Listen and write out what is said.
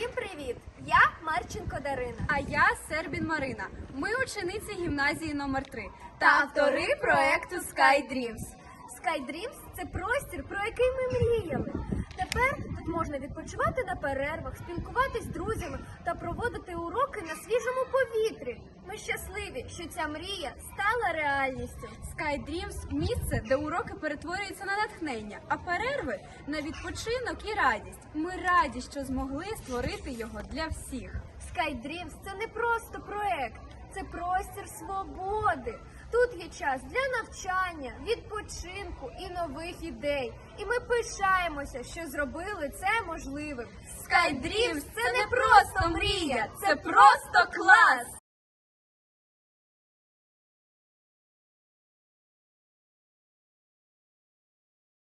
привіт! Я Марченко Дарина. А я Сербін Марина. Ми учениці гімназії номер 3 та автори проекту Sky Dreams. Sky Dreams – це простір, про який ми мріяли. Тепер тут можна відпочивати на перервах, спілкуватись з друзями та проводити уроки на свіжому повітрі. Що ця мрія стала реальністю. Sky місце, де уроки перетворюються на натхнення, а перерви на відпочинок і радість. Ми раді, що змогли створити його для всіх. Sky це не просто проект, це простір свободи. Тут є час для навчання, відпочинку і нових ідей. І ми пишаємося, що зробили це можливим. Sky це не просто мрія, це просто клас!